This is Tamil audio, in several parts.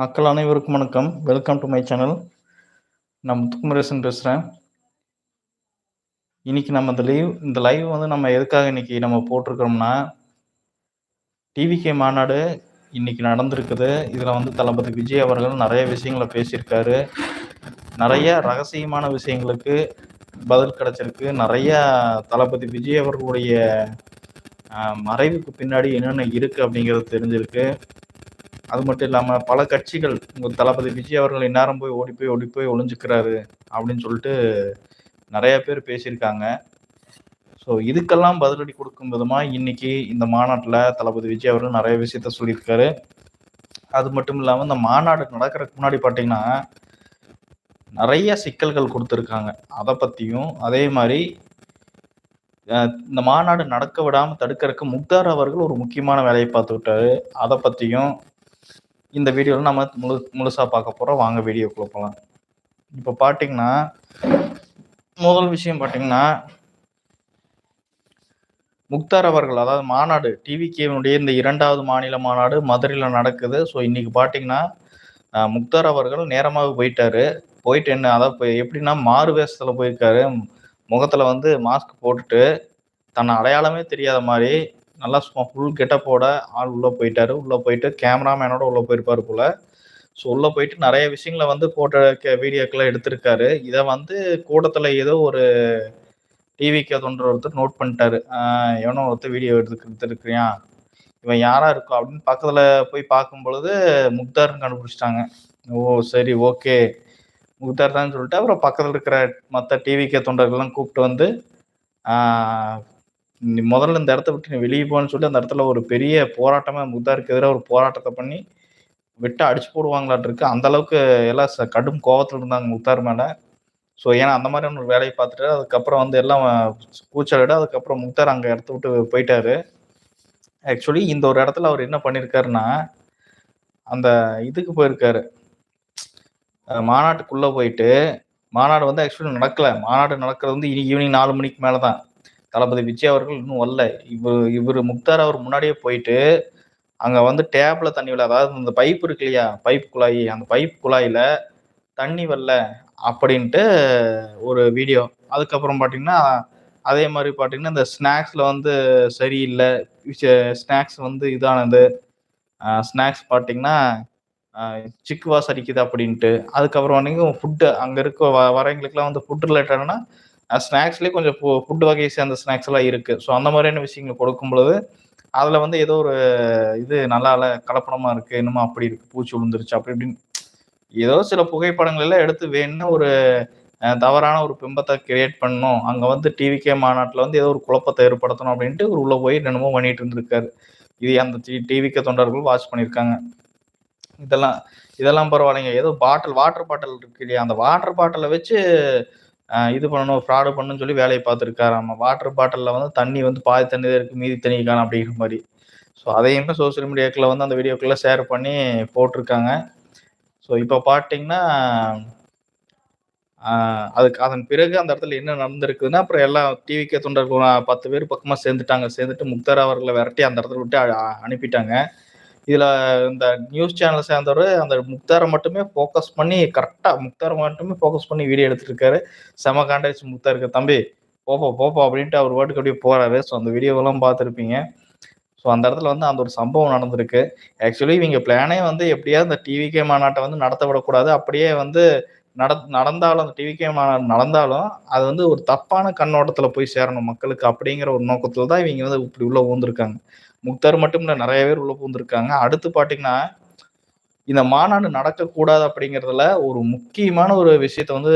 மக்கள் அனைவருக்கும் வணக்கம். வெல்கம் டு மை சேனல் நான் முத்துக்குமரேசன் பேசுகிறேன் இன்னைக்கு நம்ம இந்த லைவ் இந்த லைவ் வந்து நம்ம எதுக்காக இன்னைக்கு நம்ம போட்டிருக்கிறோம்னா டிவிகே மாநாடு இன்னைக்கு நடந்திருக்குது. இதில் வந்து தளபதி விஜய் அவர்கள் நிறைய விஷயங்களை பேசியிருக்காரு. நிறைய ரகசியமான விஷயங்களுக்கு பதில் கிடச்சிருக்கு. நிறைய தளபதி விஜய் அவர்களுடைய மறைவுக்கு பின்னாடி என்னென்ன இருக்குது அப்படிங்கிறது தெரிஞ்சிருக்கு. அது மட்டும் இல்லாமல் பல கட்சிகள் உங்கள் தளபதி விஜய் அவர்கள் இந்நேரம் போய் ஓடி போய் ஓடி போய் ஒளிஞ்சுக்கிறாரு அப்படின்னு சொல்லிட்டு நிறைய பேர் பேசியிருக்காங்க. ஸோ இதுக்கெல்லாம் பதிலடி கொடுக்கும் விதமாக இன்னைக்கு இந்த மாநாட்டில் தளபதி விஜய் அவர்கள் நிறைய விஷயத்த சொல்லியிருக்காரு. அது மட்டும் இல்லாமல் இந்த மாநாடு நடக்கிறதுக்கு முன்னாடி பார்த்தீங்கன்னா நிறைய சிக்கல்கள் கொடுத்துருக்காங்க. அதை பற்றியும் அதே மாதிரி இந்த மாநாடு நடக்க விடாமல் தடுக்கிறதுக்கு முக்தார் அவர்கள் ஒரு முக்கியமான வேலையை பார்த்து விட்டாரு. அதை பற்றியும் இந்த வீடியோவில் நம்ம முழு முழுசாக பார்க்க போகிறோம் வாங்க வீடியோக்குள்ளே போகலாம் இப்போ பார்த்தீங்கன்னா முதல் விஷயம் பார்த்தீங்கன்னா முக்தார் அவர்கள் அதாவது மாநாடு டிவிகேவினுடைய இந்த இரண்டாவது மாநில மாநாடு மதுரையில் நடக்குது. ஸோ இன்னைக்கு பார்த்தீங்கன்னா முக்தார் அவர்கள் நேரமாக போயிட்டாரு. போயிட்டு என்ன அதாவது இப்போ எப்படின்னா மாறு வேஷத்தில் போயிருக்காரு. முகத்தில் வந்து மாஸ்க் போட்டுட்டு தன்னை அடையாளமே தெரியாத மாதிரி நல்லா ஃபுல் கெட்டப்போட ஆள் உள்ளே போயிட்டாரு. உள்ளே போயிட்டு கேமராமேனோட உள்ளே போயிருப்பார் போல். ஸோ உள்ளே போயிட்டு நிறைய விஷயங்களை வந்து போட்டோ வீடியோக்கெல்லாம் எடுத்திருக்காரு. இதை வந்து கூட்டத்தில் ஏதோ ஒரு டிவிக்கு தொண்டர் ஒருத்தர் நோட் பண்ணிட்டாரு. எவனோ ஒருத்தர் வீடியோ எடுத்து எடுத்துருக்கிறியா இவன் யாரா இருக்கும் அப்படின்னு பக்கத்தில் போய் பார்க்கும் பொழுது முக்தார்னு கண்டுபிடிச்சிட்டாங்க. ஓ சரி ஓகே முக்தார் தான் சொல்லிட்டு அப்புறம் பக்கத்தில் இருக்கிற மற்ற டிவிக்கே தொண்டர்கள்லாம் கூப்பிட்டு வந்து நீ முதல்ல இந்த இடத்த விட்டு நீ வெளியே போன்னு சொல்லி அந்த இடத்துல ஒரு பெரிய போராட்டமே முக்தாருக்கு எதிராக ஒரு போராட்டத்தை பண்ணி விட்டு அடிச்சு போடுவாங்களாட்டு இருக்கு. அந்த அளவுக்கு எல்லாம் ச- கடும் கோபத்தில் இருந்தாங்க முக்தார் மேலே. ஸோ ஏன்னா அந்த மாதிரியான ஒரு வேலையை பார்த்துட்டு அதுக்கப்புறம் வந்து எல்லாம் கூச்சலிட அதுக்கப்புறம் முக்தார் அங்கே இடத்த விட்டு போயிட்டாரு. ஆக்சுவலி இந்த ஒரு இடத்துல அவர் என்ன பண்ணியிருக்காருன்னா அந்த இதுக்கு போயிருக்காரு. மாநாட்டுக்குள்ளே போயிட்டு மாநாடு வந்து ஆக்சுவலி நடக்கலை. மாநாடு நடக்கிறது வந்து இனி ஈவினிங் நாலு மணிக்கு மேலே தான் தளபதி விஜய் அவர்கள் இன்னும் வரல. இவர் இவர் முக்தார் அவர் முன்னாடியே போயிட்டு அங்கே வந்து டேப்ல தண்ணி வரல அதாவது இந்த பைப் இருக்கு இல்லையா? பைப் குழாய் அந்த பைப் குழாயில் தண்ணி வரல அப்படின்ட்டு ஒரு வீடியோ. அதுக்கப்புறம் பார்த்தீங்கன்னா அதே மாதிரி பார்த்தீங்கன்னா இந்த ஸ்நாக்ஸில் வந்து சரியில்லை. ஸ்நாக்ஸ் வந்து இதானது. ஸ்நாக்ஸ் பார்த்தீங்கன்னா சிக்கு வாஸ் அடிக்குது அப்படின்ட்டு. அதுக்கப்புறம் வந்து ஃபுட்டு அங்கே இருக்க வ வரவங்களுக்குலாம் வந்து ஃபுட் ரிலேட்டடானா ஸ்நாக்ஸ்லேயே கொஞ்சம் ஃபுட் வகையை சேர்ந்த ஸ்நாக்ஸ் எல்லாம் இருக்குது ஸோ அந்த மாதிரியான விஷயங்கள் கொடுக்கும் பொழுது அதில் வந்து ஏதோ ஒரு இது நல்லா இல்லை கலப்படமாக இருக்குது என்னமோ அப்படி இருக்குது பூச்சி விழுந்துருச்சு அப்படி இப்படின்னு. ஏதோ சில புகைப்படங்கள்லாம் எடுத்து வேணும்னா ஒரு தவறான ஒரு பிம்பத்தை கிரியேட் பண்ணணும். அங்கே வந்து டிவிகே மாநாட்டில் வந்து ஏதோ ஒரு குழப்பத்தை ஏற்படுத்தணும் அப்படின்ட்டு ஒரு உள்ள போய் என்னமோ பண்ணிட்டு இருந்திருக்காரு. இது அந்த டிவிகே தொண்டர்கள் வாட்ச் பண்ணியிருக்காங்க. இதெல்லாம் இதெல்லாம் பரவாயில்லைங்க. ஏதோ பாட்டில் வாட்டர் பாட்டில் இருக்கு இல்லையா? அந்த வாட்டர் பாட்டிலை வச்சு இது பண்ணணும் ஃப்ராடு பண்ணணும்னு சொல்லி வேலையை பார்த்துருக்காரு. நம்ம வாட்டர் பாட்டிலில் வந்து தண்ணி வந்து பாதி தண்ணி தான் இருக்குது மீதி தண்ணி காணும் அப்படிங்கிற மாதிரி. ஸோ அதையுமே சோஷியல் மீடியாக்கில் வந்து அந்த வீடியோக்குள்ளே ஷேர் பண்ணி போட்டிருக்காங்க. ஸோ இப்போ பார்த்தீங்கன்னா அதுக்கு அதன் பிறகு அந்த இடத்துல என்ன நடந்திருக்குதுன்னா அப்புறம் எல்லாம் டிவிக்கே தொண்டர்கள் பத்து பேர் பக்கமாக சேர்ந்துட்டாங்க. சேர்ந்துட்டு முக்தார் அவர்களை விரட்டி அந்த இடத்துல விட்டு அனுப்பிட்டாங்க. இதில் இந்த நியூஸ் சேனல் சேர்ந்தவர் அந்த முக்தாரை மட்டுமே ஃபோக்கஸ் பண்ணி கரெக்டாக முக்தாரை மட்டுமே ஃபோக்கஸ் பண்ணி வீடியோ எடுத்துட்டு இருக்காரு செம காண்டாச்சு முக்தாருக்கு தம்பி போப்போ போப்போ அப்படின்ட்டு அவர் வாட்டுக்கு அப்படியே போறாரு. ஸோ அந்த வீடியோவெல்லாம் பார்த்துருப்பீங்க. ஸோ அந்த இடத்துல வந்து அந்த ஒரு சம்பவம் நடந்திருக்கு. ஆக்சுவலி இவங்க பிளானே வந்து எப்படியாவது அந்த டிவிகே மாநாட்டை வந்து நடத்த விடக்கூடாது அப்படியே வந்து நட நடந்தாலும் அந்த டிவிகே மாநாடு நடந்தாலும் அது வந்து ஒரு தப்பான கண்ணோட்டத்தில் போய் சேரணும் மக்களுக்கு அப்படிங்கிற ஒரு நோக்கத்தில் தான் இவங்க வந்து இப்படி உள்ள ஊந்திருக்காங்க. முக்தார் மட்டும் இல்லை நிறைய பேர் உள்ள பூந்திருக்காங்க அடுத்து பார்த்தீங்கன்னா இந்த மாநாடு நடக்கக்கூடாது அப்படிங்கிறதுல ஒரு முக்கியமான ஒரு விஷயத்த வந்து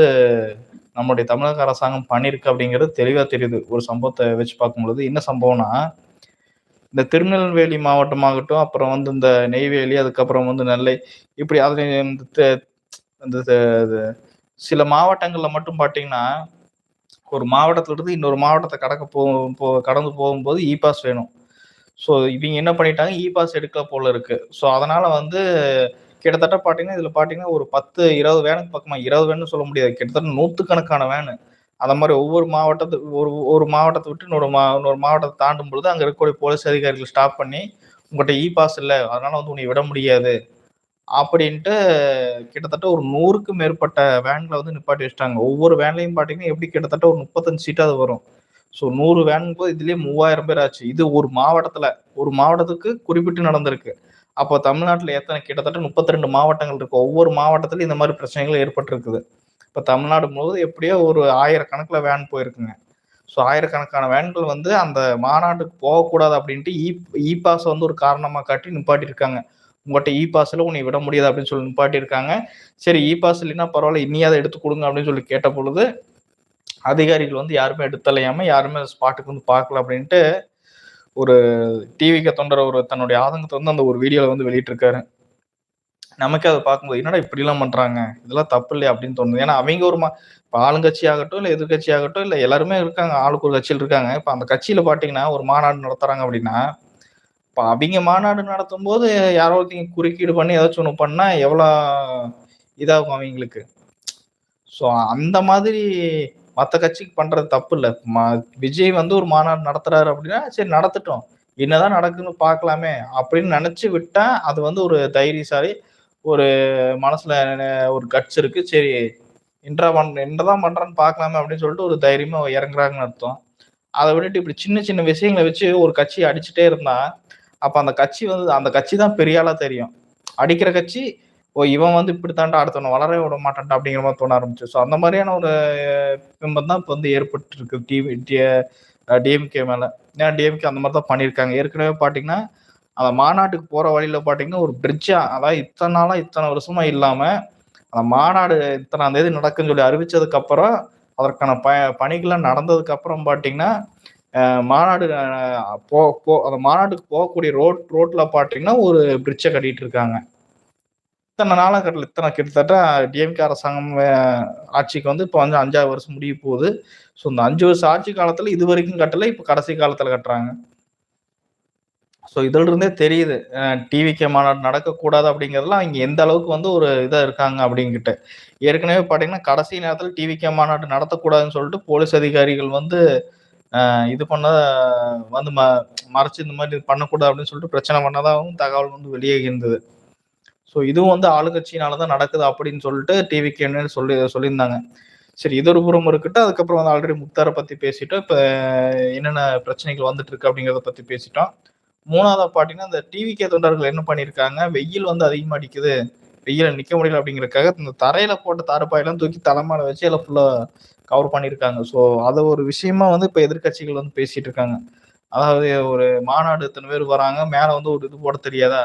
நம்முடைய தமிழக அரசாங்கம் பண்ணியிருக்கு அப்படிங்கிறது தெளிவாக தெரியுது. ஒரு சம்பவத்தை வச்சு பார்க்கும்பொழுது என்ன சம்பவம்னா இந்த திருநெல்வேலி மாவட்டமாகட்டும் அப்புறம் வந்து இந்த நெய்வேலி அதுக்கப்புறம் வந்து நெல்லை இப்படி அது இந்த சில மாவட்டங்களில் மட்டும் பார்த்தீங்கன்னா ஒரு மாவட்டத்திலிருந்து இன்னொரு மாவட்டத்தை கடக்க போகும் போ கடந்து போகும்போது இ பாஸ் வேணும். ஸோ இவங்க என்ன பண்ணிட்டாங்க? இ பாஸ் எடுக்க போல இருக்கு. ஸோ அதனால வந்து கிட்டத்தட்ட பார்த்தீங்கன்னா இதில் பார்த்தீங்கன்னா ஒரு பத்து இருபது வேனுக்கு பக்கமாக இருபது வேன்னு சொல்ல முடியாது. கிட்டத்தட்ட நூற்றுக்கணக்கான வேனு. அந்த மாதிரி ஒவ்வொரு மாவட்டத்து ஒரு ஒரு மாவட்டத்தை விட்டு இன்னொரு மா இன்னொரு மாவட்டத்தை தாண்டும் பொழுது அங்கே இருக்கக்கூடிய போலீஸ் அதிகாரிகள் ஸ்டாப் பண்ணி உங்கள்கிட்ட இ பாஸ் இல்லை. அதனால வந்து உன்னை விட முடியாது. அப்படின்ட்டு கிட்டத்தட்ட ஒரு நூறுக்கும் மேற்பட்ட வேனில் வந்து நிப்பாட்டி வச்சுட்டாங்க. ஒவ்வொரு வேன்லையும் பார்த்தீங்கன்னா எப்படி கிட்டத்தட்ட ஒரு முப்பத்தஞ்சு சீட்டாவது வரும். ஸோ நூறு வேன் போது மூவாயிரம் பேர் ஆச்சு. இது ஒரு மாவட்டத்தில் ஒரு மாவட்டத்துக்கு குறிப்பிட்டு நடந்திருக்கு. அப்போ தமிழ்நாட்டில் எத்தனை? கிட்டத்தட்ட முப்பத்தி ரெண்டு மாவட்டங்கள் இருக்குது ஒவ்வொரு மாவட்டத்திலும் இந்த மாதிரி பிரச்சனைகள் ஏற்பட்டிருக்குது. இப்போ தமிழ்நாடு முழுவதும் எப்படியோ ஒரு ஆயிரக்கணக்கில் வேன் போயிருக்குங்க. ஸோ ஆயிரக்கணக்கான வேன்கள் வந்து அந்த மாநாட்டுக்கு போகக்கூடாது அப்படின்ட்டு இ இ பாஸ் வந்து ஒரு காரணமாக காட்டி நிப்பாட்டியிருக்காங்க. உங்கள்கிட்ட இ பாஸில் உன்னை விட முடியாது அப்படின்னு சொல்லி நிப்பாட்டியிருக்காங்க. சரி இ பாஸ் இல்லைன்னா பரவாயில்ல இனியாவது எடுத்து கொடுங்க அப்படின்னு சொல்லி கேட்ட பொழுது அதிகாரிகள் வந்து யாருமே எடுத்தலையாம யாருமே ஸ்பாட்டுக்கு வந்து பார்க்கல அப்படின்ட்டு ஒரு டிவிக்கு தொண்டர் ஒரு தன்னுடைய ஆதங்கத்தை வந்து அந்த ஒரு வீடியோவில் வந்து வெளியிட்டிருக்காரு. நமக்கு அதை பார்க்கும்போது என்னடா இப்படிலாம் பண்ணுறாங்க இதெல்லாம் தப்பு இல்லையா அப்படின்னு தோணுது. ஏன்னா அவங்க ஒரு இப்போ ஆளுங்கட்சி ஆகட்டும் இல்லை எதிர்கட்சி ஆகட்டும் இல்லை எல்லாருமே இருக்காங்க. ஆளுக்கு ஒரு கட்சியில் இருக்காங்க. இப்போ அந்த கட்சியில் பார்த்தீங்கன்னா ஒரு மாநாடு நடத்துகிறாங்க அப்படின்னா இப்போ அவங்க மாநாடு நடத்தும் போது யாரோ ஒருத்தங்க குறுக்கீடு பண்ணி ஏதாச்சும் ஒன்று பண்ணால் எவ்வளோ இதாகும் அவங்களுக்கு? ஸோ அந்த மாதிரி மற்ற கட்சிக்கு பண்றது தப்பு இல்லை விஜய் வந்து ஒரு மாநாடு நடத்துறாரு அப்படின்னா சரி நடத்துட்டோம். என்னதான் நடக்குன்னு பார்க்கலாமே அப்படின்னு நினைச்சு விட்டா அது வந்து ஒரு தைரியசாலி ஒரு மனசுல ஒரு கட்ஸ் இருக்கு. சரி இன்றா பண் என்னதான் பண்றான்னு பார்க்கலாமே அப்படின்னு சொல்லிட்டு ஒரு தைரியமா இறங்குறாங்கன்னு அர்த்தம். அதை விட்டுட்டு இப்படி சின்ன சின்ன விஷயங்களை வச்சு ஒரு கட்சி அடிச்சுட்டே இருந்தா அப்ப அந்த கட்சி வந்து அந்த கட்சி தான் பெரிய தெரியும். அடிக்கிற கட்சி ஓ இவன் வந்து இப்படி தாண்டா அடுத்தவனை வளரவே விட மாட்டான்டா அப்படிங்கிற மாதிரி தோண ஆரம்பிச்சு ஸோ அந்த மாதிரியான ஒரு பிம்பம் தான் இப்போ வந்து ஏற்பட்டு இருக்கு டிவி டிஎம்கே மேல. ஏன்னா டிஎம்கே அந்த மாதிரி தான் பண்ணியிருக்காங்க. ஏற்கனவே பார்த்தீங்கன்னா அந்த மாநாட்டுக்கு போற வழியில பார்த்தீங்கன்னா ஒரு பிரிட்ஜா அதாவது இத்தனை நாளா இத்தனை வருஷமா இல்லாம அந்த மாநாடு இத்தனாம் தேதி நடக்குன்னு சொல்லி அறிவிச்சதுக்கு அப்புறம் அதற்கான ப பணிகள்லாம் நடந்ததுக்கு அப்புறம் பார்த்தீங்கன்னா மாநாடு போ போ அந்த மாநாட்டுக்கு போகக்கூடிய ரோட் ரோட்ல பார்த்தீங்கன்னா ஒரு பிரிட்ஜை கட்டிட்டு இருக்காங்க. இத்தனை நாளாக இத்தனை கிட்டத்தட்ட டிஎம்கே அரசாங்கம் ஆட்சிக்கு வந்து இப்போ வந்து அஞ்சாவது வருஷம் முடிய போகுது. ஸோ இந்த அஞ்சு வருஷம் ஆட்சி காலத்தில் இது வரைக்கும் கட்டலை இப்போ கடைசி காலத்தில் கட்டுறாங்க. ஸோ இதில் இருந்தே தெரியுது டிவிகே மாநாடு நடக்கக்கூடாது அப்படிங்கிறதுலாம் இங்கே எந்த அளவுக்கு வந்து ஒரு இதாக இருக்காங்க அப்படிங்கிட்டு. ஏற்கனவே பார்த்தீங்கன்னா கடைசி நேரத்தில் டிவிகே மாநாடு நடத்தக்கூடாதுன்னு சொல்லிட்டு போலீஸ் அதிகாரிகள் வந்து இது பண்ண வந்து ம மறைச்சு இந்த மாதிரி பண்ணக்கூடாது அப்படின்னு சொல்லிட்டு பிரச்சனை பண்ணதாகவும் தகவல் வந்து வெளியே இருந்தது. ஸோ இதுவும் வந்து ஆளுங்கட்சியினால தான் நடக்குது அப்படின்னு சொல்லிட்டு டிவிக்கு சொல்லி சொல்லியிருந்தாங்க. சரி இது ஒரு புறம் இருக்கட்டும் அதுக்கப்புறம் வந்து ஆல்ரெடி முக்தாரை பற்றி பேசிட்டோம். இப்போ என்னென்ன பிரச்சனைகள் வந்துட்டு இருக்கு அப்படிங்கிறத பற்றி பேசிட்டோம். மூணாவது பார்த்தீங்கன்னா இந்த டிவிகே தொண்டர்கள் என்ன பண்ணியிருக்காங்க? வெயில் வந்து அதிகமாக அடிக்குது. வெயில நிற்க முடியல அப்படிங்கிறதுக்காக இந்த தரையில போட்ட தாரப்பாயெல்லாம் தூக்கி தலைமையில வச்சு எல்லாம் ஃபுல்லாக கவர் பண்ணியிருக்காங்க. ஸோ அதை ஒரு விஷயமா வந்து இப்போ எதிர்கட்சிகள் வந்து பேசிட்டு இருக்காங்க. அதாவது ஒரு மாநாடு இத்தனை பேர் வராங்க மேலே வந்து ஒரு இது போட தெரியாதா?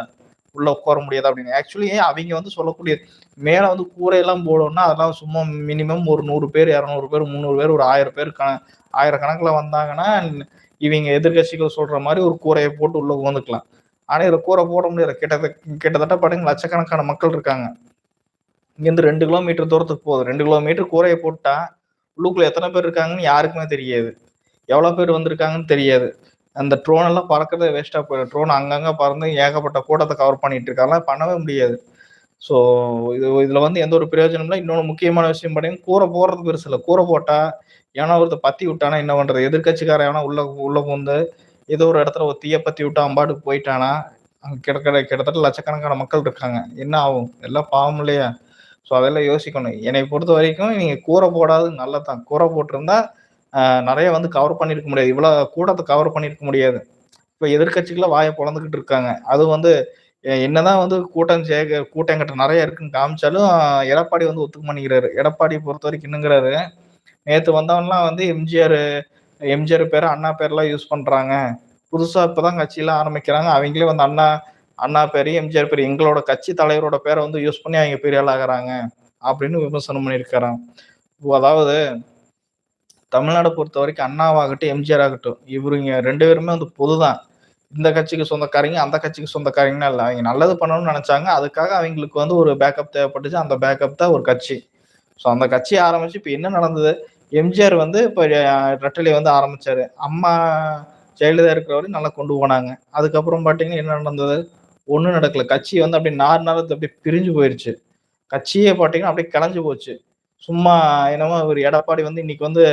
உள்ள உட்கார முடியாது அப்படின்னு. ஆக்சுவலி அவங்க வந்து சொல்லக்கூடிய மேலே வந்து கூரையெல்லாம் போடணும்னா அதெல்லாம் சும்மா மினிமம் ஒரு நூறு பேர் இரநூறு பேர் முந்நூறு பேர் ஒரு ஆயிரம் பேர் கண ஆயிரக்கணக்கில் வந்தாங்கன்னா இவங்க எதிர்கட்சிகள் சொல்ற மாதிரி ஒரு கூரையை போட்டு உள்ள உந்துக்கலாம் ஆனா இதுல கூரை போட முடியாது கிட்டத்தட்ட கிட்டத்தட்ட பாத்தீங்கன்னா லட்சக்கணக்கான மக்கள் இருக்காங்க. இங்கேருந்து ரெண்டு கிலோமீட்டர் தூரத்துக்கு போகுது. ரெண்டு கிலோமீட்டர் கூரையை போட்டா உள்ளுக்குள்ள எத்தனை பேர் இருக்காங்கன்னு யாருக்குமே தெரியாது. எவ்வளவு பேர் வந்திருக்காங்கன்னு தெரியாது. அந்த ட்ரோன் எல்லாம் பறக்கிறத வேஸ்டா போயிடும். ட்ரோன் அங்கங்க பறந்து ஏகப்பட்ட கூட்டத்தை கவர் பண்ணிட்டு இருக்காங்க. பண்ணவே முடியாது. ஸோ இது இதுல வந்து எந்த ஒரு பிரயோஜனம் இல்லை. இன்னொன்று முக்கியமான விஷயம் பார்த்தீங்கன்னா கூரை போடுறது பெருசு இல்லை. கூரை போட்டா ஏன்னா ஒருத்தர் பத்தி விட்டானா என்ன பண்றது? எதிர்கட்சிக்காரன் ஏன்னா உள்ள உள்ள பூந்து ஏதோ ஒரு இடத்துல ஒரு தீய பத்தி விட்டு அம்பாட்டுக்கு போயிட்டானா அங்கே கிடக்கிற கிட்டத்தட்ட லட்சக்கணக்கான மக்கள் இருக்காங்க. என்ன ஆகும்? எல்லாம் பாவம் இல்லையா? ஸோ அதெல்லாம் யோசிக்கணும். என்னை பொறுத்த வரைக்கும் நீங்க கூரை போடாது நல்லதான் கூரை போட்டிருந்தா நிறைய வந்து கவர் பண்ணியிருக்க முடியாது. இவ்வளோ கூட்டத்தை கவர் பண்ணியிருக்க முடியாது. இப்போ எதிர்கட்சிகளை வாயை பிறந்துக்கிட்டு இருக்காங்க. அது வந்து என்னதான் வந்து கூட்டம் சேக கூட்டம் கிட்ட நிறைய இருக்குன்னு காமிச்சாலும் எடப்பாடி வந்து ஒத்துக்க பண்ணிக்கிறாரு எடப்பாடி பொறுத்த வரைக்கும் என்னங்கிறாரு? நேற்று வந்தவன்லாம் வந்து எம்ஜிஆர் எம்ஜிஆர் பேர் அண்ணா பேர்லாம் யூஸ் பண்ணுறாங்க புதுசாக இப்போ தான் கட்சியெலாம் ஆரம்பிக்கிறாங்க. அவங்களே வந்து அண்ணா அண்ணா பேர் எம்ஜிஆர் பேர் எங்களோட கட்சி தலைவரோட பேரை வந்து யூஸ் பண்ணி அவங்க பெரிய ஆளாகிறாங்க அப்படின்னு விமர்சனம் பண்ணியிருக்கிறான். அதாவது தமிழ்நாடு பொறுத்த வரைக்கும் அண்ணாவாகட்டும் எம்ஜிஆர் ஆகட்டும் இவருங்க ரெண்டு பேருமே வந்து பொதுதான். இந்த கட்சிக்கு சொந்தக்காரங்க அந்த கட்சிக்கு சொந்தக்காரங்கன்னா இல்லை. அவங்க நல்லது பண்ணணும்னு நினைச்சாங்க. அதுக்காக அவங்களுக்கு வந்து ஒரு பேக்கப் தேவைப்பட்டுச்சு. அந்த பேக்கப் தான் ஒரு கட்சி. ஸோ அந்த கட்சி ஆரம்பிச்சு இப்போ என்ன நடந்தது? எம்ஜிஆர் வந்து இப்போ ரெட்டலை வந்து ஆரம்பிச்சாரு. அம்மா ஜெயலலிதா இருக்கிறவரையும் நல்லா கொண்டு போனாங்க. அதுக்கப்புறம் பார்த்தீங்கன்னா என்ன நடந்தது? ஒன்றும் நடக்கல. கட்சி வந்து அப்படியே நார் நாரத்து அப்படியே பிரிஞ்சு போயிடுச்சு கட்சியே பார்த்தீங்கன்னா அப்படியே கலைஞ்சு போச்சு. சும்மா என்னமோ ஒரு எடப்பாடி வந்து இன்னைக்கு வந்து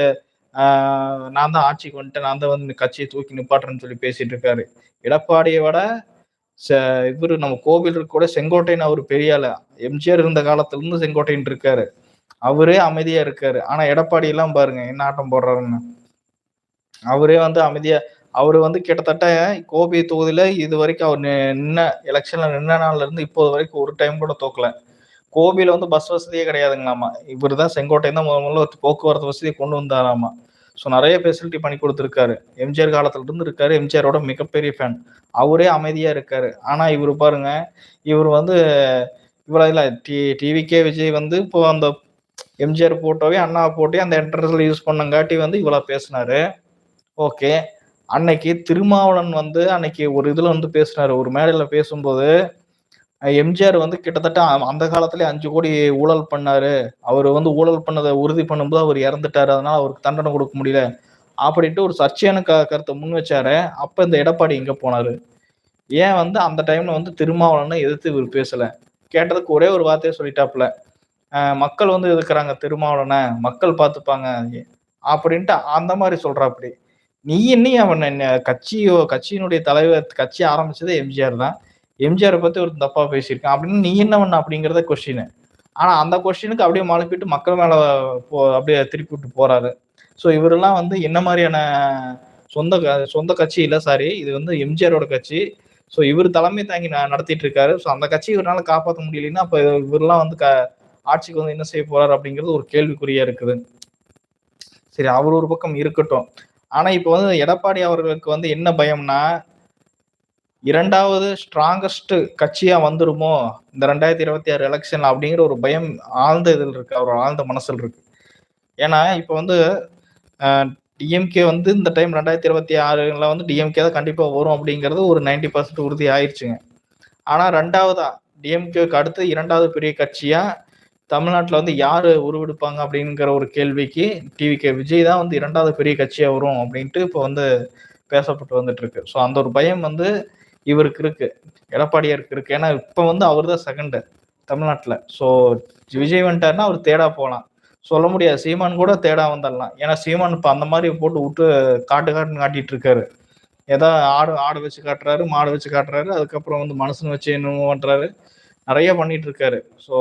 நான் தான் ஆட்சிக்கு வந்துட்டேன். நான் தான் வந்து கட்சியை தூக்கி நிப்பாட்டுறேன்னு சொல்லி பேசிட்டு இருக்காரு. எடப்பாடியை விட ச இவரு நம்ம கோவில் கூட செங்கோட்டையன் அவர் பெரிய ஆளு எம்ஜிஆர் இருந்த காலத்துல இருந்து செங்கோட்டையன் இருக்காரு. அவரே அமைதியா இருக்காரு. ஆனா எடப்பாடி எல்லாம் பாருங்க என்ன ஆட்டம் போடுறாருன்னு. அவரே வந்து அமைதியா அவரு வந்து கிட்டத்தட்ட கோபி தொகுதியில இது வரைக்கும் அவர் நின்ன எலெக்ஷன்ல நின்ன நாள்ல இருந்து இப்போது வரைக்கும் ஒரு டைம் கூட தோக்கல. கோபியில வந்து பஸ் வசதியே கிடையாதுங்களாமா. இவர் தான் செங்கோட்டையன் தான் முதல் முதல்ல போக்குவரத்து வசதியை கொண்டு வந்தாராமா. ஸோ நிறைய ஃபெசிலிட்டி பண்ணி கொடுத்துருக்காரு. எம்ஜிஆர் காலத்துல இருந்து இருக்காரு. எம்ஜிஆரோட மிகப்பெரிய ஃபேன் அவரே அமைதியா இருக்காரு. ஆனா இவர் பாருங்க இவர் வந்து இவ்வளோ இல்ல டி டிவிகே விஜய் வந்து இப்போ அந்த எம்ஜிஆர் போட்டோவே அண்ணா போட்டே அந்த என்ட்ரன்ஸ்ல யூஸ் பண்ணங்காட்டி வந்து இவ்வளோ பேசினாரு. ஓகே அன்னைக்கு திருமாவளன் வந்து அன்னைக்கு ஒரு இதுல வந்து பேசினாரு. ஒரு மேடையில பேசும்போது எம்ஜிஆர் வந்து கிட்டத்தட்ட அந்த காலத்திலே அஞ்சு கோடி ஊழல் பண்ணாரு. அவர் வந்து ஊழல் பண்ணதை உறுதி பண்ணும்போது அவர் இறந்துட்டாரு. அதனால அவருக்கு தண்டனை கொடுக்க முடியல. அப்படின்ட்டு ஒரு சர்ச்சையான க கருத்தை முன் வச்சாரு. அப்ப இந்த எடப்பாடி எங்க போனாரு. ஏன் வந்து அந்த டைம்ல வந்து திருமாவளவனை எதிர்த்து இவர் பேசல? கேட்டதுக்கு ஒரே ஒரு வார்த்தையை சொல்லிட்டாப்புல. மக்கள் வந்து எதுக்குறாங்க திருமாவளவனை. மக்கள் பார்த்துப்பாங்க. அப்படின்ட்டு அந்த மாதிரி சொல்றாப்படி. நீ இன்னும் அவன் என்ன கட்சியோ கட்சியினுடைய தலைவர் கட்சி ஆரம்பிச்சதே எம்ஜிஆர் தான். எம்ஜிஆரை பத்தி ஒரு தப்பா பேசியிருக்கான். அப்படின்னு நீ என்ன பண்ண அப்படிங்கறத கொஸ்டின் ஆனா அந்த கொஸ்டினுக்கு அப்படியே மழுப்பிட்டு மக்கள் மேல போ அப்படியே திருப்பி விட்டு போறாரு. ஸோ இவரெல்லாம் வந்து என்ன மாதிரியான சொந்த க- சொந்த கட்சி இல்லை சாரி இது வந்து எம்ஜிஆரோட கட்சி. ஸோ இவர் தலைமை தாங்கி நடத்திட்டு இருக்காரு. ஸோ அந்த கட்சி இவரால் காப்பாற்ற முடியலைன்னா அப்போ இவரெல்லாம் வந்து க ஆட்சிக்கு வந்து என்ன செய்ய போறாரு அப்படிங்கிறது ஒரு கேள்விக்குறியா இருக்குது. சரி அவர் ஒரு பக்கம் இருக்கட்டும். ஆனா இப்போ வந்து எடப்பாடி அவர்களுக்கு வந்து என்ன பயம்னா இரண்டாவது ஸ்ட்ராங்கஸ்ட் கட்சியா வந்துருமோ? இந்த ரெண்டாயிரத்தி இருபத்தி ஆறு எலெக்ஷன்ல அப்படிங்கிற ஒரு பயம் ஆழ்ந்த இதில் இருக்கு. அவர் ஆழ்ந்த மனசில் இருக்கு. ஏன்னா இப்ப வந்து டிஎம்கே வந்து இந்த டைம் ரெண்டாயிரத்தி இருபத்தி ஆறுல வந்து டிஎம்கே தான் கண்டிப்பா வரும் அப்படிங்கிறது ஒரு 90% பர்சன்ட் உறுதி ஆயிடுச்சுங்க ஆனா ரெண்டாவதா டிஎம்கேக்கு அடுத்து இரண்டாவது பெரிய கட்சியா தமிழ்நாட்டில் வந்து யார் உருவெடுப்பாங்க அப்படிங்கிற ஒரு கேள்விக்கு டிவிகே விஜய் தான் வந்து இரண்டாவது பெரிய கட்சியாக வரும் அப்படின்ட்டு இப்போ வந்து பேசப்பட்டு வந்துட்டு இருக்கு. ஸோ அந்த ஒரு பயம் வந்து இவருக்கு இருக்கு. எடப்பாடியாருக்கு இருக்கு. ஏன்னா இப்போ வந்து அவர் தான் செகண்டு தமிழ்நாட்டில். ஸோ விஜய் வந்துட்டாருன்னா அவர் தேடா போகலாம் சொல்ல முடியாது. சீமான் கூட தேடா வந்துடலாம் ஏன்னா சீமான் இப்போ அந்த மாதிரி போட்டு விட்டு காட்டு காட்டுன்னு காட்டிட்டு இருக்காரு. ஏதோ ஆடு ஆடு வச்சு காட்டுறாரு மாடு வச்சு காட்டுறாரு. அதுக்கப்புறம் வந்து மனுஷன் வச்சு என்னமோ பண்ணுறாரு நிறைய பண்ணிட்டு இருக்காரு. ஸோ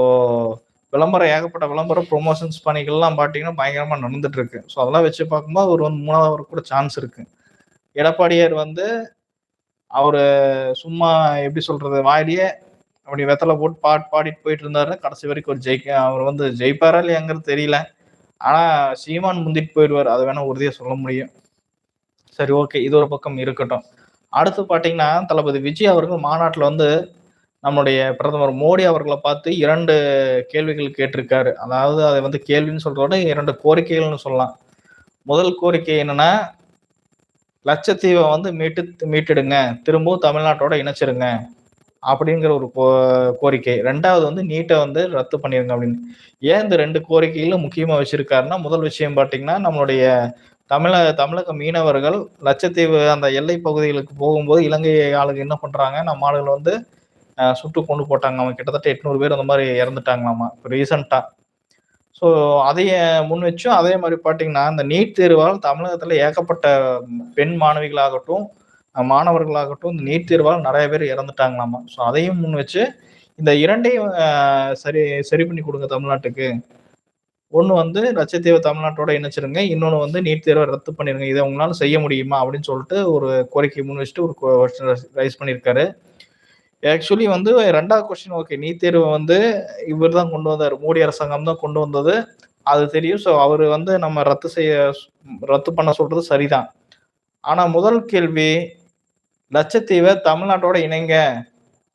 விளம்பரம் ஏகப்பட்ட விளம்பரம் ப்ரொமோஷன்ஸ் பணிகள்லாம் பார்த்தீங்கன்னா பயங்கரமாக நடந்துட்டு இருக்கு. ஸோ அதெல்லாம் வச்சு பார்க்கும்போது அவர் வந்து மூணாவது வர கூட சான்ஸ் இருக்கு. எடப்பாடியார் வந்து அவரு சும்மா எப்படி சொல்றது வாயிலேயே அப்படி வெத்தலை போட்டு பாட் பாடிட்டு போயிட்டு இருந்தாரு. கடைசி வரைக்கும் ஒரு ஜெயிக்க அவர் வந்து ஜெயிப்பாரா இல்லையாங்கிறது தெரியல. ஆனா சீமான் முந்திட்டு போயிடுவார். அதை வேணா உறுதியா சொல்ல முடியும். சரி ஓகே. இது ஒரு பக்கம் இருக்கட்டும். அடுத்து பாத்தீங்கன்னா தளபதி விஜய் அவர்கள் மாநாட்டில் வந்து நம்முடைய பிரதமர் மோடி அவர்களை பார்த்து இரண்டு கேள்விகள் கேட்டிருக்காரு. அதாவது அதை வந்து கேள்வின்னு சொல்றதோட விட இரண்டு கோரிக்கைகள்னு சொல்லலாம். முதல் கோரிக்கை என்னன்னா லட்சத்தீவை வந்து மீட்டு மீட்டுடுங்க. திரும்பவும் தமிழ்நாட்டோட இணைச்சிருங்க. அப்படிங்கிற ஒரு கோ- கோரிக்கை. ரெண்டாவது வந்து நீட்டை வந்து ரத்து பண்ணிருங்க அப்படின்னு. ஏன் இந்த ரெண்டு கோரிக்கைகளும் முக்கியமாக வச்சிருக்காருன்னா முதல் விஷயம் பார்த்தீங்கன்னா நம்மளுடைய தமிழ தமிழக மீனவர்கள் லட்சத்தீவு அந்த எல்லை பகுதிகளுக்கு போகும்போது இலங்கை ஆளுங்க என்ன பண்ணுறாங்க நம்ம ஆளுகள் வந்து சுட்டு கொண்டு போட்டாங்க. அவங்க கிட்டத்தட்ட எட்நூறு பேர் அந்த மாதிரி இறந்துட்டாங்களாமா. இப்போ ரீசெண்டா ஸோ அதைய முன் வச்சும் அதே மாதிரி பார்த்தீங்கன்னா இந்த நீட் தேர்வால் தமிழகத்தில் ஏகப்பட்ட பெண் மாணவிகளாகட்டும் மாணவர்களாகட்டும் இந்த நீட் தேர்வால் நிறைய பேர் இறந்துட்டாங்களாமா. ஸோ அதையும் முன் வச்சு இந்த இரண்டையும் சரி சரி பண்ணி கொடுங்க தமிழ்நாட்டுக்கு. ஒன்று வந்து லட்சத்தீவு தமிழ்நாட்டோட இணைச்சிருங்க இன்னொன்று வந்து நீட் தேர்வை ரத்து பண்ணிடுங்க இதை உங்களால் செய்ய முடியுமா அப்படின்னு சொல்லிட்டு ஒரு கோரிக்கை முன் வச்சுட்டு ஒரு கொஸ்டின் ரைஸ் பண்ணியிருக்காரு. ஆக்சுவலி வந்து ரெண்டாவது கொஸ்டின் ஓகே நீட் தேர்வை வந்து இவர் தான் கொண்டு வந்தார். மோடி அரசாங்கம் தான் கொண்டு வந்தது. அது தெரியும். ஸோ அவர் வந்து நம்ம ரத்து செய்ய ரத்து பண்ண சொல்றது சரிதான். ஆனால் முதல் கேள்வி லட்சத்தீவை தமிழ்நாட்டோட இணைங்க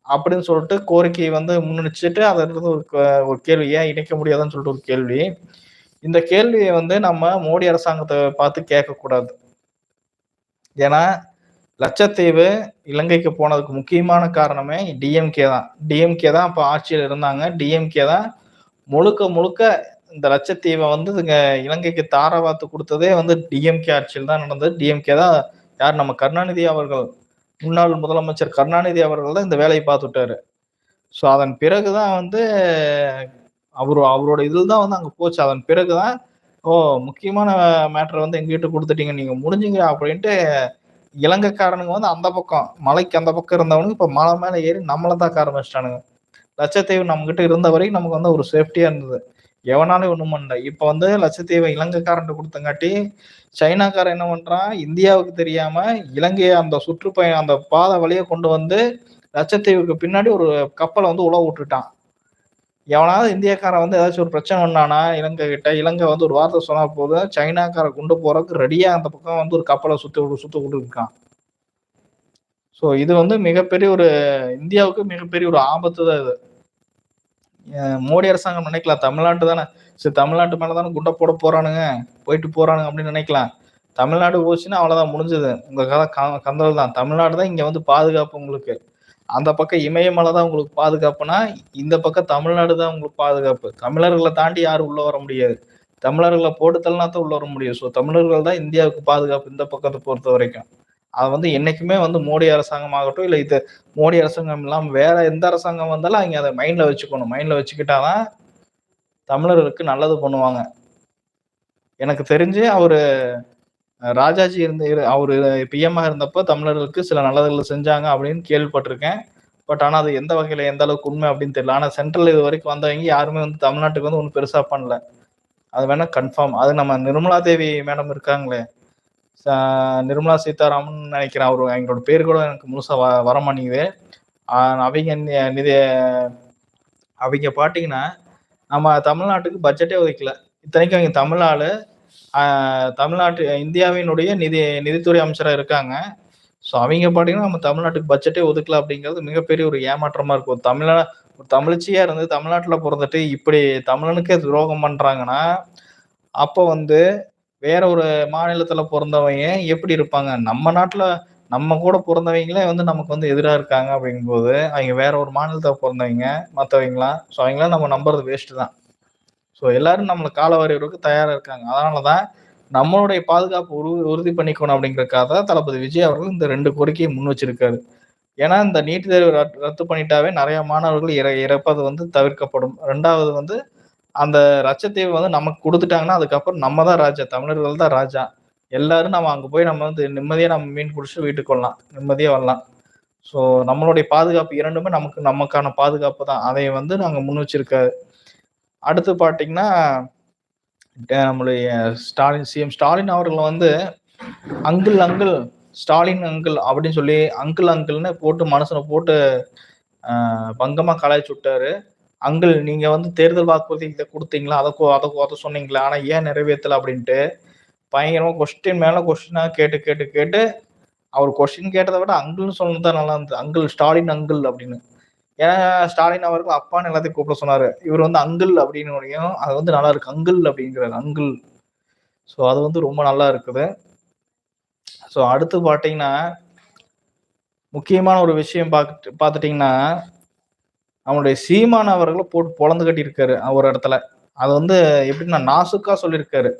அப்படின்னு சொல்லிட்டு கோரிக்கையை வந்து முன்னிச்சுட்டு அதிலிருந்து ஒரு ஒரு கேள்வி ஏன் இணைக்க முடியாதுன்னு சொல்லிட்டு ஒரு கேள்வி. இந்த கேள்வியை வந்து நம்ம மோடி அரசாங்கத்தை பார்த்து கேட்கக்கூடாது. ஏன்னா லட்சத்தீவு இலங்கைக்கு போனதுக்கு முக்கியமான காரணமே டிஎம்கே தான். டிஎம்கே தான் அப்போ ஆட்சியில் இருந்தாங்க. டிஎம்கே தான் முழுக்க முழுக்க இந்த லட்சத்தீவை வந்து இங்க இலங்கைக்கு தாராவாத்து கொடுத்ததே வந்து டிஎம்கே ஆட்சியில் தான் நடந்தது. டிஎம்கே தான் யார் நம்ம கருணாநிதி அவர்கள் முன்னாள் முதலமைச்சர் கருணாநிதி அவர்கள் தான் இந்த வேலையை பார்த்துட்டாரு. ஸோ அதன் பிறகு தான் வந்து அவரு அவரோட இதில் தான் வந்து அங்கே போச்சு. அதன் பிறகு தான் ஓ முக்கியமான மேட்ரை வந்து எங்ககிட்ட கொடுத்துட்டீங்க. நீங்கள் முடிஞ்சீங்க அப்படின்ட்டு இலங்கைக்காரனுங்க வந்து அந்த பக்கம் மலைக்கு அந்த பக்கம் இருந்தவனுக்கு இப்போ மலை மேலே ஏறி நம்மளை தாக்க ஆரம்பிச்சிட்டானுங்க. லட்சத்தீவு நம்மகிட்ட இருந்த வரைக்கும் நமக்கு வந்து ஒரு சேஃப்டியாக இருந்தது. எவனாலும் ஒன்றும் பண்ணல. இப்போ வந்து லட்சத்தீவை இலங்கைக்காரன்ட்டு கொடுத்தங்காட்டி சைனாக்காரன் என்ன பண்ணுறான் இந்தியாவுக்கு தெரியாமல் இலங்கையை அந்த சுற்றுப்பயணம் அந்த பாதை வழியை கொண்டு வந்து லட்சத்தீவுக்கு பின்னாடி ஒரு கப்பலை வந்து உழவு விட்டுட்டான். எவனாவது இந்தியக்காரன் வந்து ஏதாச்சும் ஒரு பிரச்சனை பண்ணானா இலங்கை கிட்ட இலங்கை வந்து ஒரு வார்த்தை சொன்னா போதும் சைனாக்கார கொண்டு போறதுக்கு ரெடியா அந்த பக்கம் வந்து ஒரு கப்பலை சுத்தி விட்டு சுத்த விட்டு இருக்கான். ஸோ இது வந்து மிகப்பெரிய ஒரு இந்தியாவுக்கு மிகப்பெரிய ஒரு ஆபத்து தான் இது. மோடி அரசாங்கம் நினைக்கலாம். தமிழ்நாட்டு தானே. சரி தமிழ்நாட்டு மேலே தானே குண்டை போட போறானுங்க. போயிட்டு போறானுங்க அப்படின்னு நினைக்கலாம். தமிழ்நாடு போச்சுன்னா அவ்வளோதான் முடிஞ்சது. உங்க கதை க- கந்தல் தான் தமிழ்நாடு தான் இங்க வந்து பாதுகாப்பு உங்களுக்கு. அந்த பக்கம் இமயமலை தான் உங்களுக்கு பாதுகாப்புனா இந்த பக்கம் தமிழ்நாடு தான் உங்களுக்கு பாதுகாப்பு. தமிழர்களை தாண்டி யாரும் உள்ள வர முடியாது. தமிழர்களை போட்டு தான் உள்ள வர முடியும். ஸோ தமிழர்கள் தான் இந்தியாவுக்கு பாதுகாப்பு இந்த பக்கத்தை பொறுத்த வரைக்கும். அது வந்து என்னைக்குமே வந்து மோடி அரசாங்கம் ஆகட்டும் இல்லை இது மோடி அரசாங்கம் இல்லாமல் வேற எந்த அரசாங்கம் வந்தாலும் அவங்க அதை மைண்டில் வச்சுக்கணும். மைண்டில் வச்சுக்கிட்டாதான் தமிழர்களுக்கு நல்லது பண்ணுவாங்க. எனக்கு தெரிஞ்சு அவர் ராஜாஜி இருந்து அவர் பிஎம்மாக இருந்தப்போ தமிழர்களுக்கு சில நல்லதுகள் செஞ்சாங்க அப்படின்னு கேள்விப்பட்டிருக்கேன். பட் ஆனால் அது எந்த வகையில் எந்த அளவுக்கு உண்மை அப்படின்னு தெரியல. ஆனால் சென்ட்ரல் இது வரைக்கும் வந்தவங்க யாருமே வந்து தமிழ்நாட்டுக்கு வந்து ஒன்றும் பெருசாக பண்ணல. அது வேணால் கன்ஃபார்ம் அது நம்ம நிர்மலா தேவி மேடம் இருக்காங்களே. நிர்மலா சீதாராமன் நினைக்கிறேன். அவர் எங்களோட பேர் கூட எனக்கு முழுசாக வ வர மாட்டேங்குது. அவங்க நி- நிதி அவங்க பாட்டிங்கன்னா நம்ம தமிழ்நாட்டுக்கு பட்ஜெட்டே ஒதுக்கல. இத்தனைக்கும் அவங்க தமிழ்நாடு தமிழ்நாட்டு இந்தியாவினுடைய நிதி நிதித்துறை அமைச்சராக இருக்காங்க. ஸோ அவங்க பார்த்தீங்கன்னா நம்ம தமிழ்நாட்டுக்கு பட்ஜெட்டே ஒதுக்கல அப்படிங்கிறது மிகப்பெரிய ஒரு ஏமாற்றமாக இருக்கும் ஒரு தமிழ ஒரு தமிழ்ச்சியாக இருந்து தமிழ்நாட்டில் பிறந்துட்டு இப்படி தமிழனுக்கே துரோகம் பண்ணுறாங்கன்னா அப்போ வந்து வேற ஒரு மாநிலத்தில் பிறந்தவங்க எப்படி இருப்பாங்க? நம்ம நாட்டில் நம்ம கூட பிறந்தவங்களே வந்து நமக்கு வந்து எதிராக இருக்காங்க அப்படிங்கும்போது அவங்க வேற ஒரு மாநிலத்தில் பிறந்தவங்க மற்றவங்களாம் ஸோ அவங்களாம் நம்ம நம்புறது வேஸ்ட்டு தான். ஸோ எல்லாரும் நம்மளை கால வரைவருக்கு தயாரா இருக்காங்க. அதனால தான் நம்மளுடைய பாதுகாப்பு உரு உறுதி பண்ணிக்கணும் அப்படிங்கறக்காக தான் தளபதி விஜய் அவர்கள் இந்த ரெண்டு கோரிக்கையை முன் வச்சிருக்காரு. ஏன்னா இந்த நீட் தேர்வு ரத்- ரத்து பண்ணிட்டாவே நிறைய மாணவர்கள் இற இறப்பது வந்து தவிர்க்கப்படும். ரெண்டாவது வந்து அந்த லட்சத்தீவு வந்து நமக்கு கொடுத்துட்டாங்கன்னா அதுக்கப்புறம் நம்ம தான் ராஜா தமிழர்கள் தான் ராஜா. எல்லாரும் நம்ம அங்க போய் நம்ம வந்து நிம்மதியா நம்ம மீன் பிடிச்சி வீட்டுக்கு வரலாம். நிம்மதியா வரலாம். ஸோ நம்மளுடைய பாதுகாப்பு இரண்டுமே நமக்கு நமக்கான பாதுகாப்பு தான். அதை வந்து நாங்கள் முன் வச்சிருக்காரு. அடுத்து பார்த்தீங்கன்னா நம்மளுடைய ஸ்டாலின் சிஎம் ஸ்டாலின் அவர்கள் வந்து அங்கிள் அங்கிள் ஸ்டாலின் அங்கிள் அப்படின்னு சொல்லி அங்கிள் அங்கிள்னு போட்டு மனசனை போட்டு பங்கமாக கலாய்ச்சி விட்டாரு. அங்கிள் நீங்கள் வந்து தேர்தல் வாக்குறுதி இதை கொடுத்தீங்களா? அதை கொ- அதை அதை சொன்னீங்களா? ஆனால் ஏன் நிறைவேற்றலை அப்படின்ட்டு பயங்கரமாக கொஸ்டின் மேலே கொஸ்டினாக கேட்டு கேட்டு கேட்டு அவர் கொஸ்டின் கேட்டதை விட அங்கிள்னு சொன்னது தான் நல்லா இருந்தது. அங்கிள் ஸ்டாலின் அங்கிள் அப்படின்னு. ஏன்னா ஸ்டாலின் அவர்கள் அப்பான்னு எல்லாத்தையும் கூப்பிட சொன்னாரு. இவர் வந்து அங்கிள் அப்படின்னு அது வந்து நல்லா இருக்கு. அங்கிள் அப்படிங்கிறாரு அங்கிள். ஸோ அது வந்து ரொம்ப நல்லா இருக்குது. ஸோ அடுத்து பார்த்தீங்கன்னா முக்கியமான ஒரு விஷயம் பார்த்து பார்த்துட்டிங்கன்னா நம்மளுடைய சீமான் அவர்களை போட்டு பொழந்து கட்டியிருக்காரு ஒரு இடத்துல. அது வந்து எப்படின்னா நாசுக்கா சொல்லியிருக்காரு.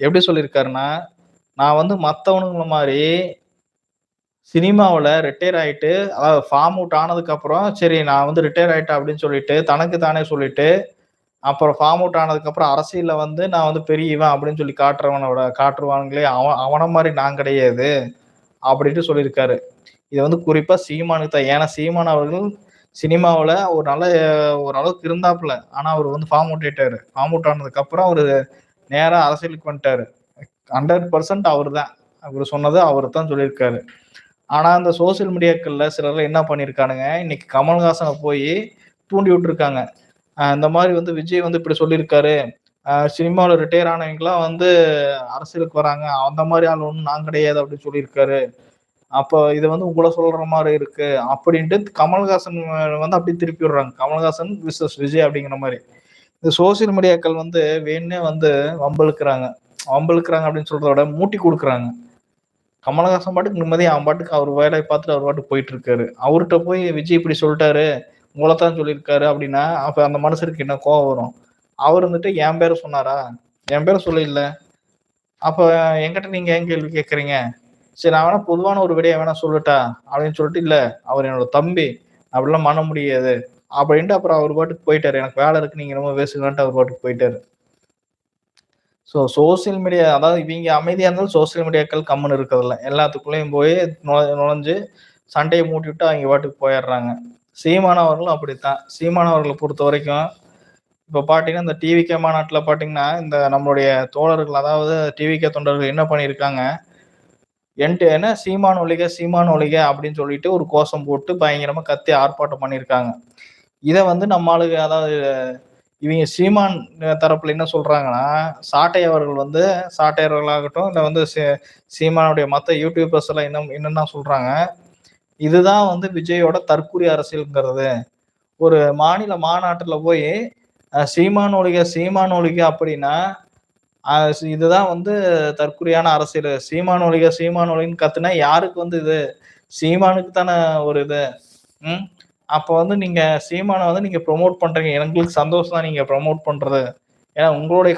எப்படி சொல்லியிருக்காருன்னா நான் வந்து மற்றவனுங்களை மாதிரி சினிமாவில் ரிட்டையர் ஆகிட்டு அதாவது ஃபார்ம் அவுட் ஆனதுக்கப்புறம் சரி நான் வந்து ரிட்டையர் ஆகிட்டேன் அப்படின்னு சொல்லிட்டு தனக்கு தானே சொல்லிட்டு அப்புறம் ஃபார்ம் அவுட் ஆனதுக்கப்புறம் அரசியலில் வந்து நான் வந்து பெரியவன் அப்படின்னு சொல்லி காட்டுறவனோட காட்டுருவானுங்களே அவன் அவனை மாதிரி நான் கிடையாது அப்படின்ட்டு சொல்லியிருக்காரு. இது வந்து குறிப்பாக சீமானுக்கு தான் ஏன்னா சீமான் அவர்கள் சினிமாவில் ஒரு நல்ல ஓரளவுக்கு இருந்தாப்புல ஆனால் அவர் வந்து ஃபார்ம் அவுட் ஆயிட்டாரு. ஃபார்ம் அவுட் ஆனதுக்கப்புறம் அவர் நேராக அரசியலுக்கு வந்துட்டாரு. ஹண்ட்ரட் பர்சன்ட் அவர் தான் அவர் சொன்னது அவர் தான் சொல்லியிருக்காரு. ஆனால் அந்த சோசியல் மீடியாக்களில் சிலர் என்ன பண்ணியிருக்கானுங்க இன்னைக்கு கமல்ஹாசனை போய் தூண்டி விட்டுருக்காங்க. இந்த மாதிரி வந்து விஜய் வந்து இப்படி சொல்லியிருக்காரு. சினிமாவில் ரிட்டையர் ஆனவங்களாம் வந்து அரசியலுக்கு வராங்க. அந்த மாதிரி ஆள் ஒன்றும் நான் கிடையாது அப்படின்னு சொல்லியிருக்காரு. அப்போ இது வந்து உங்களை சொல்ற மாதிரி இருக்கு. அப்படின்ட்டு கமல்ஹாசன் வந்து அப்படி திருப்பி விடுறாங்க. கமல்ஹாசன் விசஸ் விஜய் அப்படிங்கிற மாதிரி. இந்த சோசியல் மீடியாக்கள் வந்து வேணே வந்து வம்பழுக்கிறாங்க. வம்பழுக்கிறாங்க அப்படின்னு சொல்றத விட மூட்டி கொடுக்குறாங்க. கமலஹாசன் பாட்டுக்கு நிம்மதியாக அவன் பாட்டுக்கு அவர் வேலையை பார்த்துட்டு அவர் பாட்டுக்கு போயிட்டு இருக்காரு. அவர்கிட்ட போய் விஜய் இப்படி சொல்லிட்டாரு உங்களைத்தான் சொல்லியிருக்காரு அப்படின்னா அப்போ அந்த மனுஷருக்கு என்ன கோவம் வரும்? அவர் வந்துட்டு என் பேரை சொன்னாரா? என் பேரை சொல்ல அப்போ என்கிட்ட நீங்கள் ஏன் கேள்வி கேட்குறீங்க சரி நான் வேணா பொதுவான ஒரு விடையை வேணா சொல்லட்டா? அப்படின்னு சொல்லிட்டு இல்லை அவர் என்னோட தம்பி. அப்படிலாம் பண்ண முடியாது. அப்படின்ட்டு அப்புறம் அவர் பாட்டுக்கு போயிட்டாரு. எனக்கு வேலை இருக்கு நீங்க ரொம்ப பேசுங்கன்ட்டு அவர் பாட்டுக்கு போயிட்டாரு. ஸோ சோசியல் மீடியா அதாவது இவங்க அமைதியாக இருந்தாலும் சோசியல் மீடியாக்கள் கம்முன்னு இருக்கிறதில்ல. எல்லாத்துக்குள்ளேயும் போய் நுழை நுழைஞ்சு சண்டையை மூட்டி விட்டு அவங்க பாட்டுக்கு போயிடுறாங்க. சீமானவர்களும் அப்படித்தான். சீமானவர்களை பொறுத்த வரைக்கும் இப்போ பார்த்தீங்கன்னா, இந்த டிவிகே மாநாட்டில் பார்த்தீங்கன்னா, இந்த நம்மளுடைய தோழர்கள் அதாவது டிவிகே தொண்டர்கள் என்ன பண்ணியிருக்காங்க, என்ட்டு என்ன "சீமான் ஒழிக, சீமான் ஒழிக" அப்படின்னு சொல்லிட்டு ஒரு கோஷம் போட்டு பயங்கரமாக கத்தி ஆர்ப்பாட்டம் பண்ணியிருக்காங்க. இதை வந்து நம்ம ஆளுக அதாவது இவங்க சீமான் தரப்புல என்ன சொல்றாங்கன்னா, சாட்டை அவர்கள் வந்து சாட்டை அவர்களாகட்டும், வந்து சீ சீமானுடைய மற்ற யூடியூபர்ஸ் எல்லாம் என்ன என்னென்ன சொல்றாங்க, இதுதான் வந்து விஜயோட தற்குறி அரசியல்ங்கிறது. ஒரு மாநில மாநாட்டில் போய் "சீமான் ஒழிக, சீமான் ஒழிக" அப்படின்னா, இதுதான் வந்து தற்குறியான அரசியல் "சீமான் ஒழிக, சீமான் ஒழின்னு கத்துனா யாருக்கு வந்து இது? சீமானுக்கு தானே ஒரு இது. ம். அப்போ வந்து நீங்கள் சீமானை வந்து நீங்கள் ப்ரொமோட் பண்ணுறீங்க எங்களுக்கு சந்தோஷம் தான் நீங்கள் ப்ரொமோட் பண்ணுறது ஏன்னா உங்களுடைய